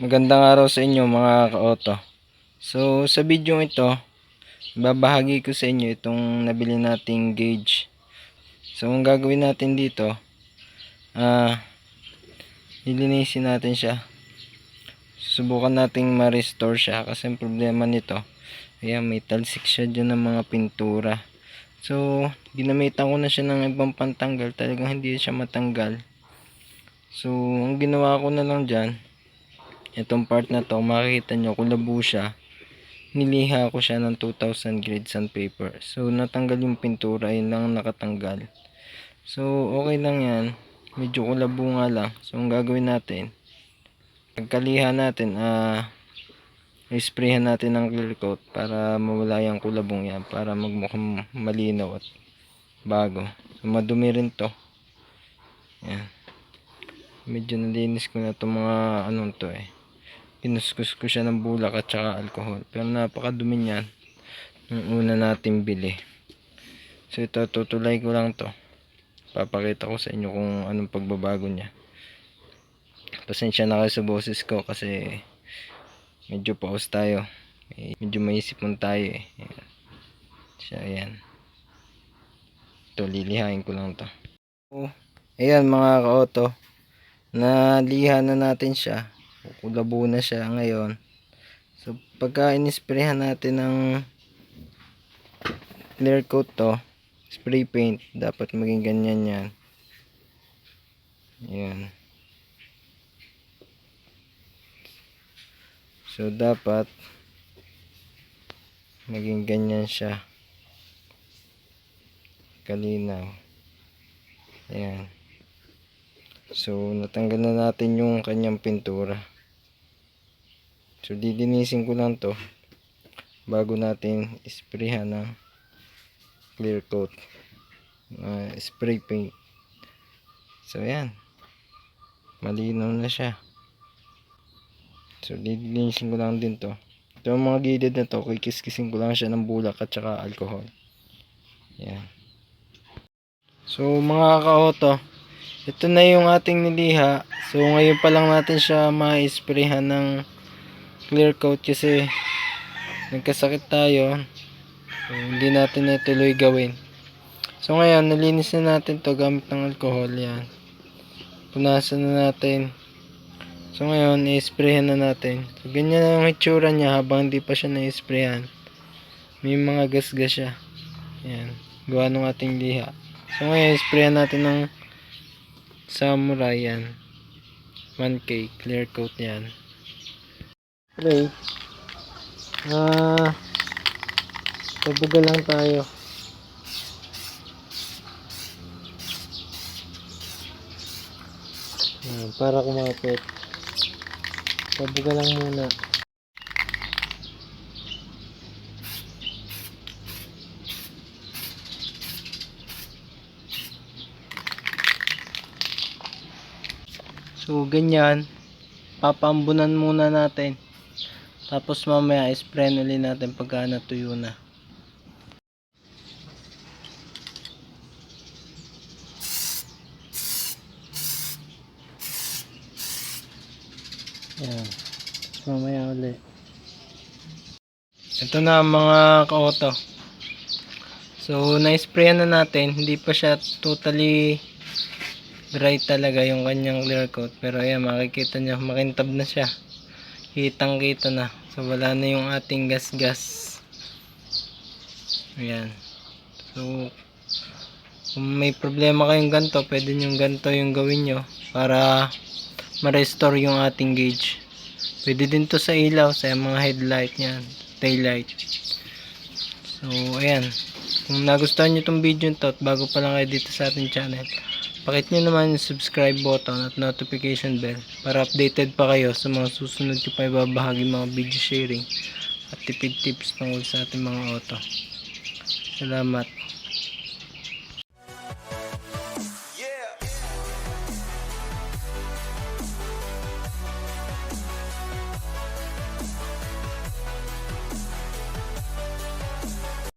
Magandang araw sa inyo mga ka-auto. So sa video ito, babahagi ko sa inyo itong nabili nating gauge. So ang gagawin natin dito, ah lilinisin natin siya. Subukan nating ma-restore siya kasi ang problema nito, ayan may talsik siya dyan ng mga pintura. So ginamitan ko na siya ng ibang pantanggal, talagang hindi siya matanggal. So ang ginawa ko na lang dyan, itong part na to makikita nyo kulabo siya niliha ko siya ng 2000 grade sandpaper. So natanggal yung pintura yun lang ang nakatanggal. So okay lang yan. Medyo kulabo nga lang. So ang gagawin natin pagkaliha natin ah isprayhan natin ng clear coat para mawala yung kulabong yan para magmukhang malinaw at bago. So madumi rin to. Yan. Medyo nalinis ko na itong mga anong to eh kinuskus ko siya ng bulak at saka alcohol pero napakadumi niyan. Nung una natin bili. So ito tutulay ko lang to. Papakita ko sa inyo kung anong pagbabago niya. Pasensya na kayo sa boses ko kasi medyo paus tayo. Eh, medyo maisip mo tayo eh. Ayan. siya ayan. Ito lilihain ko lang to. So, ayan mga ka-auto. Naliha na natin siya kulabo na siya ngayon. So pagka inisprehan natin ng clear coat to spray paint dapat maging ganyan yan. Yan so dapat maging ganyan siya. Kalinaw. Ayan. So, natanggal na natin yung kanyang pintura. So, didinisin ko lang to bago natin isprayhan ng clear coat. Uh, spray paint. So, ayan. Malinaw na siya. So, didinisin ko lang din to. Ito yung mga gilid na to, kikis-kisin ko lang siya ng bulak at saka alcohol. Ayan. So, mga ka-auto, ito na yung ating niliha. So ngayon pa lang natin siya ma-sprayhan ng clear coat kasi nagkasakit tayo. So, hindi natin na tuloy gawin. So ngayon, nalinis na natin to gamit ng alcohol. Yan. Punasan na natin. So ngayon, i-sprayhan na natin. So ganyan na yung itsura niya habang hindi pa siya na-sprayhan. May mga gasgas siya. Yan. Gawa ng ating liha. So ngayon, sprayan natin ng samurai yan 1k clear coat yan okay ah. Pabuga lang tayo. Ayan, para kumapit. Pabuga lang muna. So, ganyan. Papaambunan muna natin. Tapos mamaya, spray ulit natin pagka natuyo na. Yan. Tapos mamaya ulit. Ito na mga ka-auto. So, na-spray na natin. Hindi pa siya totally dry talaga yung kanyang clear coat pero ayan makikita nyo makintab na siya kitang kita na so wala na yung ating gas gas ayan. So kung may problema kayong ganto pwede nyo ganto yung gawin nyo para ma-restore yung ating gauge. Pwede din to sa ilaw sa mga headlight yan tail light so ayan kung nagustuhan nyo tong video to at bago pa lang kayo dito sa ating channel Pakit nyo naman yung subscribe button at notification bell para updated pa kayo sa mga susunod ko pa ibabahagi mga video sharing at tipid tips tungkol sa ating mga auto. Salamat.